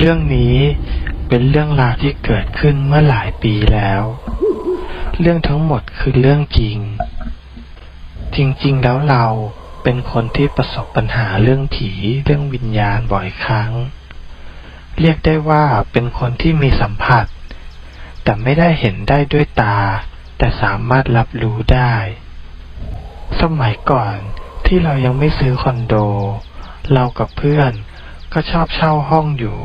เรื่องนี้เป็นเรื่องราวที่เกิดขึ้นเมื่อหลายปีแล้ว เรื่องทั้งหมดคือเรื่องจริง จริงๆ แล้วเราเป็นคนที่ประสบปัญหาเรื่องผีเรื่องวิญญาณบ่อยครั้ง เรียกได้ว่าเป็นคนที่มีสัมผัส แต่ไม่ได้เห็นได้ด้วยตา แต่สามารถรับรู้ได้ สมัยก่อนที่เรายังไม่ซื้อคอนโด เรากับเพื่อนก็ชอบเช่าห้องอยู่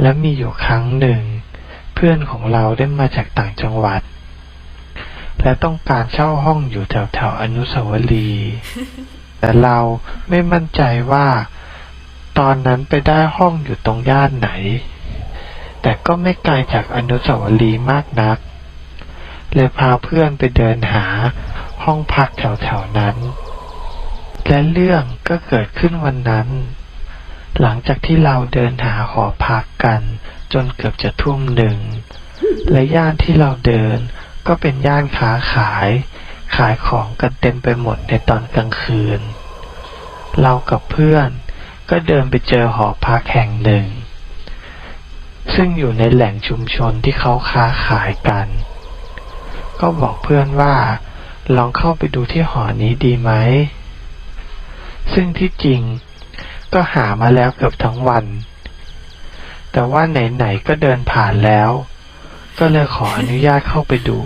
และมีอยู่ครั้งหนึ่ง เพื่อนของเราได้มาจากต่างจังหวัด และต้องการเช่าห้องอยู่แถวแถวๆอนุสาวรีย์แต่เราไม่มั่นใจว่า ตอนนั้นไปได้ห้องอยู่ตรงย่านไหน แต่ก็ไม่ไกลจากอนุสาวรีย์มากนัก เลยพาเพื่อนไปเดินหาห้องพักแถวๆนั้น และเรื่องก็เกิดขึ้นวันนั้น หลังจากที่เราเดินหาหอพักกัน จนเกือบจะทุ่มหนึ่ง และย่านที่เราเดินก็เป็นย่านค้าขาย ขายของกันเต็มไปหมดในตอนกลางคืน เรากับเพื่อนก็เดินไปเจอหอพักแห่งหนึ่ง ซึ่งอยู่ในแหล่งชุมชนที่เขาค้าขายกัน ก็บอกเพื่อนว่า ลองเข้าไปดูที่หอนี้ดีไหม ซึ่งที่จริง ก็หามาแล้วเกือบทั้งวัน แต่ว่าไหนๆก็เดินผ่านแล้ว ก็เลยขออนุญาตเข้าไปดู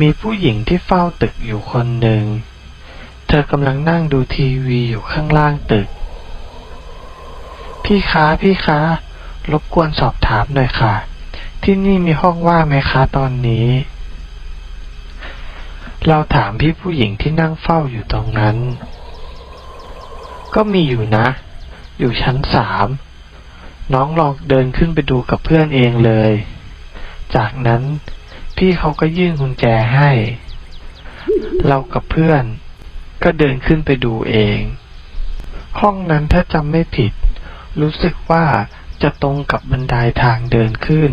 มีผู้หญิงที่เฝ้าตึกอยู่คนหนึ่ง เธอกำลังนั่งดูทีวีอยู่ข้างล่างตึก พี่คะพี่คะ รบกวนสอบถามหน่อยค่ะ ที่นี่มีห้องว่างไหมคะตอนนี้เราถามพี่ผู้หญิงที่นั่งเฝ้าอยู่ตรงนั้น ก็มีอยู่นะ อยู่ชั้นสาม น้องลองเดินขึ้นไปดูกับเพื่อนเองเลย จากนั้นพี่เขาก็ยื่นกุญแจให้ เรากับเพื่อน ก็เดินขึ้นไปดูเอง ห้องนั้นถ้าจำไม่ผิด รู้สึกว่าจะตรงกับบันไดาทางเดินขึ้น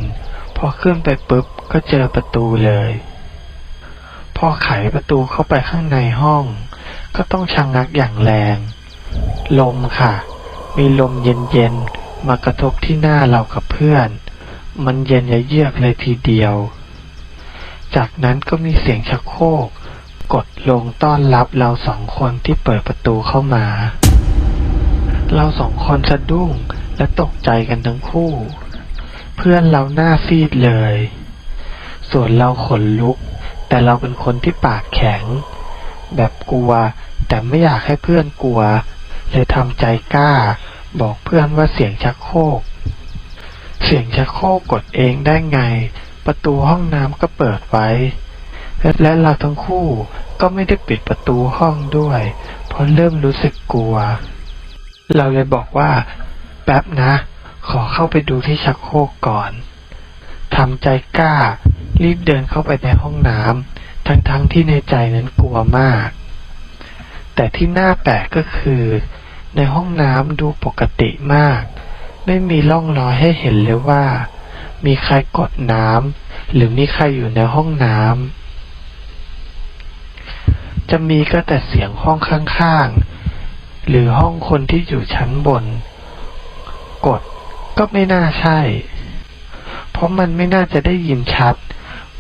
พอขึ้นไปปุ๊บก็เจอประตูเลย พอไขประตูเข้าไปข้างในห้อง ก็ต้องชะงงักอย่างแรง ลมค่ะ มีลมเย็นๆ มากระทบที่หน้าเรากับเพื่อน มันเย็นเยือกเลยทีเดียว จากนั้นก็มีเสียงชักโครกกดลงต้อนรับเราสองคนที่เปิดประตูเข้ามา เราสองคนสะดุ้งและตกใจกันทั้งคู่ เพื่อนเราหน้าซีดเลย ส่วนเราขนลุก แต่เราเป็นคนที่ปากแข็ง แบบกลัวแต่ไม่อยากให้เพื่อนกลัว เลยทำใจกล้า บอกเพื่อนว่าเสียงชักโครก เสียงชักโครกกดเองได้ไง ประตูห้องน้ำก็เปิดไว้ และเราทั้งคู่ก็ไม่ได้ปิดประตูห้องด้วย เพราะเริ่มรู้สึกกลัว เราเลยบอกว่า แป๊บนะ ขอเข้าไปดูที่ชักโครกก่อนทำใจกล้า รีบเดินเข้าไปในห้องน้ำทั้งๆทที่ในใจนั้นกลัวมาก แต่ที่น่าแปลกก็คือ ในห้องน้ำดูปกติมาก ไม่มีร่องรอยให้เห็นเลยว่า มีใครกดน้ำหรือมีใครอยู่ในห้องน้ำจะมีก็แต่เสียงห้องข้างๆ หรือห้องคนที่อยู่ชั้นบน กดก็ไม่น่าใช่ เพราะมันไม่น่าจะได้ยินชัด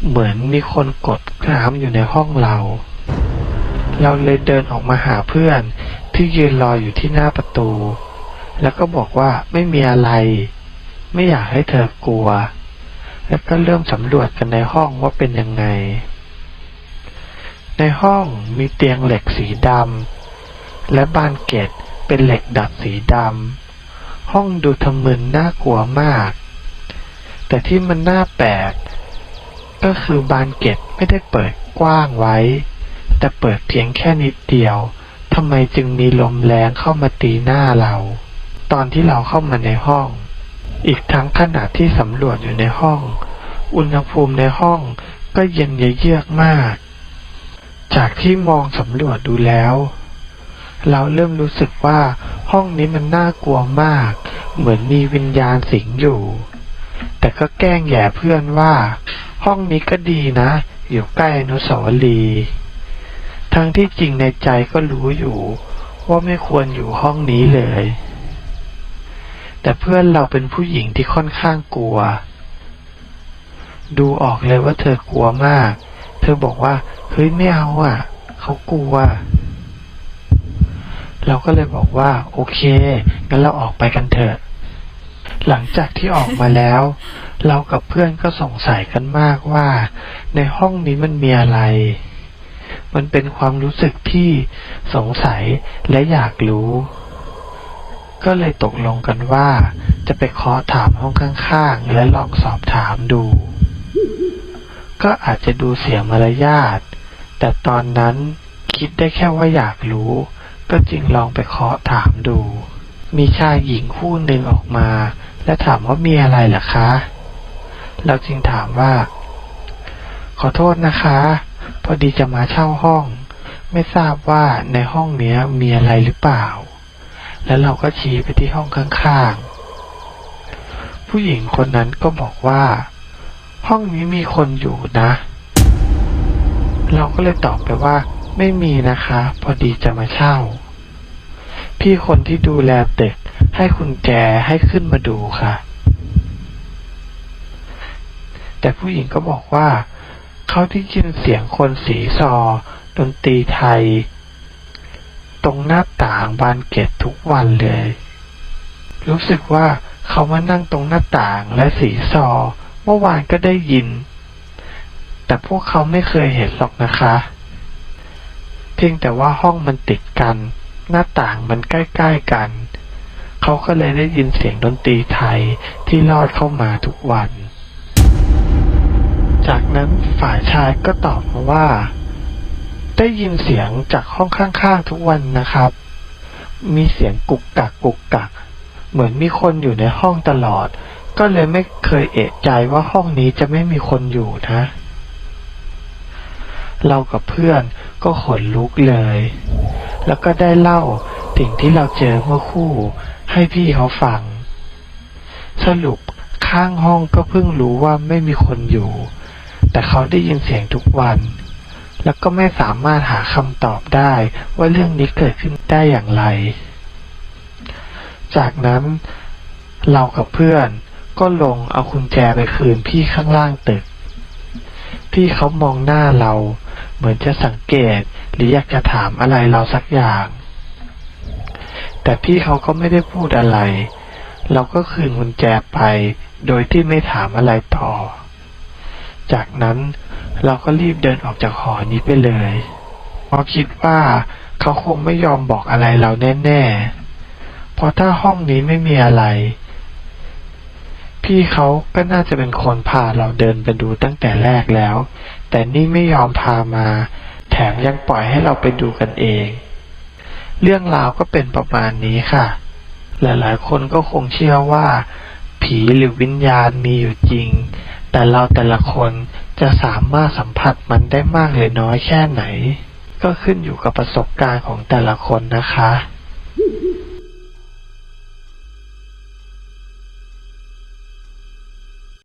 เหมือนมีคนกดน้ำอยู่ในห้องเรา เราเลยเดินออกมาหาเพื่อน ที่ยืนรออยู่ที่หน้าประตู แล้วก็บอกว่าไม่มีอะไร ไม่อยากให้เธอกลัว แล้วก็เริ่มสำรวจกันในห้องว่าเป็นยังไง ในห้องมีเตียงเหล็กสีดำและบานเกตเป็นเหล็กดัดสีดำห้องดูทะมึนน่ากลัวมาก แต่ที่มันน่าแปลกก็คือบานเกตไม่ได้เปิดกว้างไว้ แต่เปิดเพียงแค่นิดเดียว ทำไมจึงมีลมแรงเข้ามาตีหน้าเรา ตอนที่เราเข้ามาในห้อง อีกทั้งขณะที่สำรวจอยู่ในห้อง อุณหภูมิในห้องก็เย็นเยือกมาก จากที่มองสำรวจดูแล้ว เราเริ่มรู้สึกว่าห้องนี้มันน่ากลัวมาก เหมือนมีวิญญาณสิงอยู่ แต่ก็แกล้งแย่เพื่อนว่า ห้องนี้ก็ดีนะ อยู่ใกล้อนุสาวรีย์ ทั้งที่จริงในใจก็รู้อยู่ ว่าไม่ควรอยู่ห้องนี้เลย แต่เพื่อนเราเป็นผู้หญิงที่ค่อนข้างกลัว ดูออกเลยว่าเธอกลัวมาก เธอบอกว่าเฮ้ยไม่เอาอะ เขากลัว เราก็เลยบอกว่า โอเคงั้นเราออกไปกันเถอะ หลังจากที่ออกมาแล้ว เรากับเพื่อนก็สงสัยกันมากว่า ในห้องนี้มันมีอะไร มันเป็นความรู้สึกที่สงสัยและอยากรู้ ก็เลยตกลงกันว่า จะไปเคาะถามห้องข้างๆ และลองสอบถามดู ก็อาจจะดูเสียมารยาท แต่ตอนนั้นคิดได้แค่ว่าอยากรู้ ก็จึงลองไปเคาะถามดู มีชายหญิงคู่หนึ่งออกมา และถามว่ามีอะไรหรอคะ เราจึงถามว่า ขอโทษนะคะ พอดีจะมาเช่าห้อง ไม่ทราบว่าในห้องเนี้ยมีอะไรหรือเปล่า แล้วเราก็ชี้ไปที่ห้องข้างๆ ผู้หญิงคนนั้นก็บอกว่า ห้องนี้มีคนอยู่นะ เราก็เลยตอบไปว่า ไม่มีนะคะ พอดีจะมาเช่า พี่คนที่ดูแลตึกให้คุณแจให้ขึ้นมาดูค่ะ แต่ผู้หญิงก็บอกว่า เขาได้ยินเสียงคนสีซอ ดนตรีไทย ตรงหน้าต่างบานเกตทุกวันเลย รู้สึกว่าเขามานั่งตรงหน้าต่างและสีซอ เมื่อวานก็ได้ยิน แต่พวกเขาไม่เคยเห็นหรอกนะคะ เพียงแต่ว่าห้องมันติดกัน หน้าต่างมันใกล้ๆกัน เขาก็เลยได้ยินเสียงดนตรีไทยที่ลอดเข้ามาทุกวัน จากนั้นฝ่ายชายก็ตอบมาว่า ได้ยินเสียงจากห้องข้างๆทุกวันนะครับ มีเสียงกุกกักกุกกัก เหมือนมีคนอยู่ในห้องตลอด ก็เลยไม่เคยเอะใจว่าห้องนี้จะไม่มีคนอยู่นะ เรากับเพื่อนก็ขนลุกเลย แล้วก็ได้เล่าสิ่งที่เราเจอเมื่อคู่ให้พี่เขาฟัง สรุปข้างห้องก็เพิ่งรู้ว่าไม่มีคนอยู่ แต่เขาได้ยินเสียงทุกวัน แล้วก็ไม่สามารถหาคำตอบได้ว่าเรื่องนี้เกิดขึ้นได้อย่างไร จากนั้นเรากับเพื่อนก็ลงเอากุญแจไปคืนพี่ข้างล่างตึก พี่เขามองหน้าเรา เหมือนจะสังเกตหรืออยากจะถามอะไรเราสักอย่าง แต่พี่เขาก็ไม่ได้พูดอะไร เราก็คืนกุญแจไป โดยที่ไม่ถามอะไรต่อ จากนั้นเราก็รีบเดินออกจากหอนี้ไปเลยเพราะคิดว่าเขาคงไม่ยอมบอกอะไรเราแน่ๆ เพราะถ้าห้องนี้ไม่มีอะไร พี่เขาก็น่าจะเป็นคนพาเราเดินไปดูตั้งแต่แรกแล้ว แต่นี่ไม่ยอมพามา แถมยังปล่อยให้เราไปดูกันเอง เรื่องราวก็เป็นประมาณนี้ค่ะ หลายๆ คนก็คงเชื่อว่า ผีหรือวิญญาณมีอยู่จริง แต่เราแต่ละคนจะสามารถสัมผัสมันได้มากหรือน้อยแค่ไหน ก็ขึ้นอยู่กับประสบการณ์ของแต่ละคนนะคะ